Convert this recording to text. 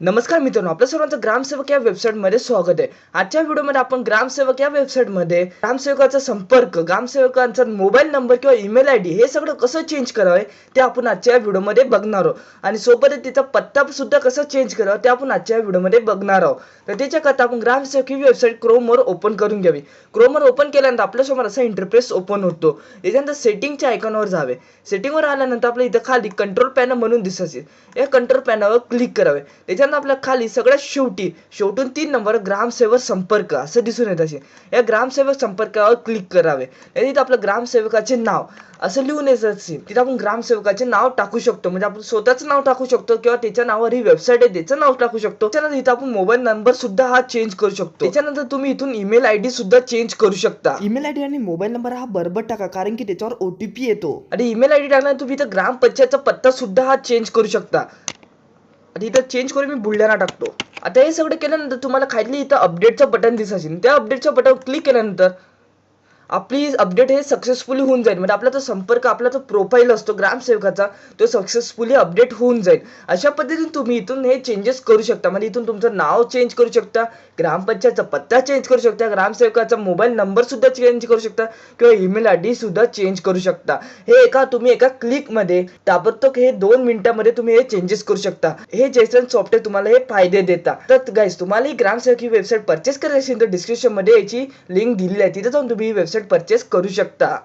नमस्कार मित्रांनो आपल्या सर्वांचं ग्रामसेवक या वेबसाईटमध्ये स्वागत आहे. आजच्या व्हिडिओमध्ये आपण ग्रामसेवक या वेबसाईटमध्ये ग्रामसेवकाचा संपर्क ग्रामसेवकांचा मोबाईल नंबर किंवा ईमेल आय डी हे सगळं कसं चेंज करावं ते आपण आजच्या व्हिडिओमध्ये बघणार आहोत. आणि सोबतच तिचा पत्ता सुद्धा कसं चेंज करावं ते आपण आजच्या व्हिडिओमध्ये बघणार आहोत. तर त्याच्याकरता आपण ग्रामसेवक ही वेबसाईट क्रोमवर ओपन करून घ्यावी. क्रोमवर ओपन केल्यानंतर आपल्यासमोर असा इंटरप्रेस ओपन होतो. त्याच्यानंतर सेटिंगच्या आयकॉनवर जावे. सेटिंगवर आल्यानंतर आपल्या इथं खाली कंट्रोल पॅनल म्हणून दिसत या कंट्रोल पॅनलवर क्लिक करावे. त्याच्यानंतर आपल्या खाली सगळ्यात शेवटी शेवटून तीन नंबर ग्रामसेवक संपर्क असं दिसून येत असेल. या ग्रामसेवक संपर्कावर क्लिक करावे. आणि तिथं आपलं ग्रामसेवकाचे नाव असं लिहून येत असेल. तिथं आपण ग्रामसेवकाचे नाव टाकू शकतो. म्हणजे आपण स्वतःचं नाव टाकू शकतो किंवा त्याच्या नावावर ही वेबसाईट आहे त्याचं नाव टाकू शकतो. त्याच्यानंतर इथं आपण मोबाईल नंबर सुद्धा हा चेंज करू शकतो. त्याच्यानंतर तुम्ही इथून ईमेल आय डी सुद्धा चेंज करू शकता. ईमेल आय डी आणि मोबाईल नंबर हा बरोबर टाका कारण की त्याच्यावर ओटीपी येतो. आणि ईमेल आय डी टाकल्यानंतर तुम्ही इथं ग्रामपंचायतचा पत्ता सुद्धा हा चेंज करू शकता. आणि इथं चेंज करून मी बुलढाणा टाकतो. आता हे सगळं केल्यानंतर तुम्हाला खाली इथं अपडेटचं बटन दिसत असेल त्या अपडेटचं बटन क्लिक केल्यानंतर आपली अपडेट हे सक्सेसफुली होऊन जाईल. म्हणजे आपला जो संपर्क आपला जो प्रोफाईल असतो ग्रामसेवकाचा तो सक्सेसफुली अपडेट होऊन जाईल. अशा पद्धतीने तुम्ही इथून हे चेंजेस करू शकता. म्हणजे इथून तुमचं नाव चेंज करू शकता ग्रामपंचायतचा पत्ता चेंज करू शकता ग्रामसेवकाचा मोबाईल नंबर सुद्धा चेंज करू शकता किंवा ईमेल आय डी सुद्धा चेंज करू शकता. हे एका तुम्ही एका क्लिकमध्ये ताबडतोब हे दोन मिनिटांमध्ये तुम्ही हे चेंजेस करू शकता. हे जेसन सॉफ्टवेअर तुम्हाला हे फायदे देतात तर गाईज तुम्हाला ही ग्रामसेवक ही वेबसाईट परचेस करायची असेल तर डिस्क्रिप्शनमध्ये याची लिंक दिलेली आहे. तिथे जाऊन तुम्ही ही वेबसाईट परचेस करू शकता.